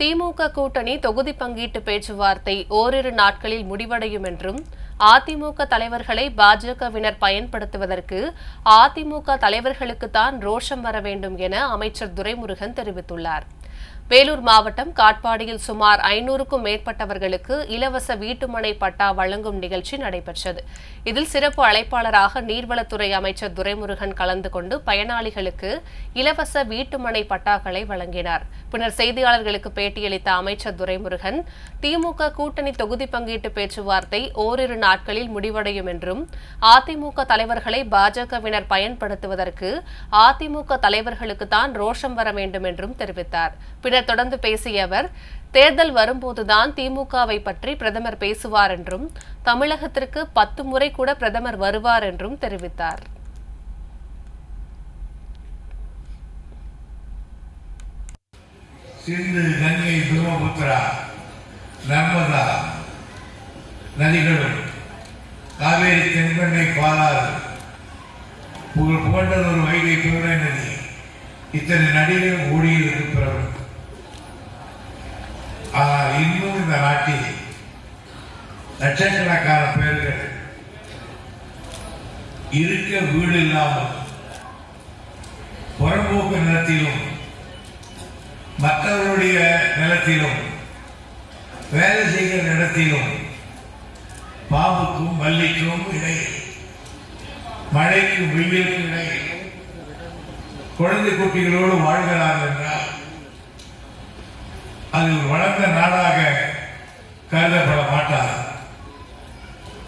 திமுக கூட்டணி தொகுதி பங்கீட்டு பேச்சுவார்த்தை ஓரிரு நாட்களில் முடிவடையும் என்றும் அதிமுக தலைவர்களை பாஜகவினர் பயன்படுத்துவதற்கு அதிமுக தலைவர்களுக்குத்தான் ரோஷம் வர வேண்டும் என அமைச்சர் துரைமுருகன் தெரிவித்துள்ளார். வேலூர் மாவட்டம் காட்பாடியில் சுமார் ஐநூறுக்கும் மேற்பட்டவர்களுக்கு இலவச வீட்டுமனை பட்டா வழங்கும் நிகழ்ச்சி நடைபெற்றது. இதில் சிறப்பு அழைப்பாளராக நீர்வளத்துறை அமைச்சர் துரைமுருகன் கலந்து கொண்டு பயனாளிகளுக்கு இலவச வீட்டுமனை பட்டாக்களை வழங்கினார். பின்னர் செய்தியாளர்களுக்கு பேட்டியளித்த அமைச்சர் துரைமுருகன் திமுக கூட்டணி தொகுதி பங்கீட்டு பேச்சுவார்த்தை ஓரிரு நாட்களில் முடிவடையும் என்றும் அதிமுக தலைவர்களை பாஜகவினர் பயன்படுத்துவதற்கு அதிமுக தலைவர்களுக்குத்தான் ரோஷம் வர வேண்டும் என்றும் தெரிவித்தார். பின்னர் தொடர்ந்து பேசிய அவர் தேர்தல் வரும்போதுதான் திமுகவை பற்றி பிரதமர் பேசுவார் என்றும் தமிழகத்திற்கு பத்து முறை கூட பிரதமர் வருவார் என்றும் தெரிவித்தார். சிந்து கங்கை பிரம்மபுத்திரா நர்மதா நதிகளும் காவேரி தென்பெண்ணை பாலாறு புகழ் புகழ்ந்தது ஒரு வைகை பெருமை நதி இத்தனை நதிகளும் ஓடியதற்கு இருக்கிறவர்கள் இந்த நாட்டில் லட்சக்கணக்கான பேர்கள் இருக்க வீடு இல்லாமல் புறம்போக்கு நிலத்திலும் மற்றவருடைய நிலத்திலும் வேலை செய்கிற இடத்திலும் பாம்புக்கும் மல்லிக்கும் இடையில் மழைக்கும் வெயிலுக்கும் இடையில் குழந்தை குட்டிகளோடு வாழ்கிறார் என்றால் அது வளர்ந்த நாடாக கருதப்பட மாட்டார்.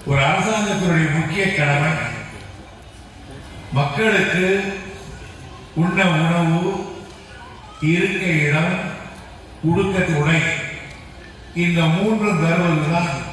ஒரு அரசாங்கத்தினுடைய முக்கிய கடமை மக்களுக்கு உண்ண உணவு இருக்க இடம் உடுக்க உடை இந்த மூன்று தருவதுதான் தான்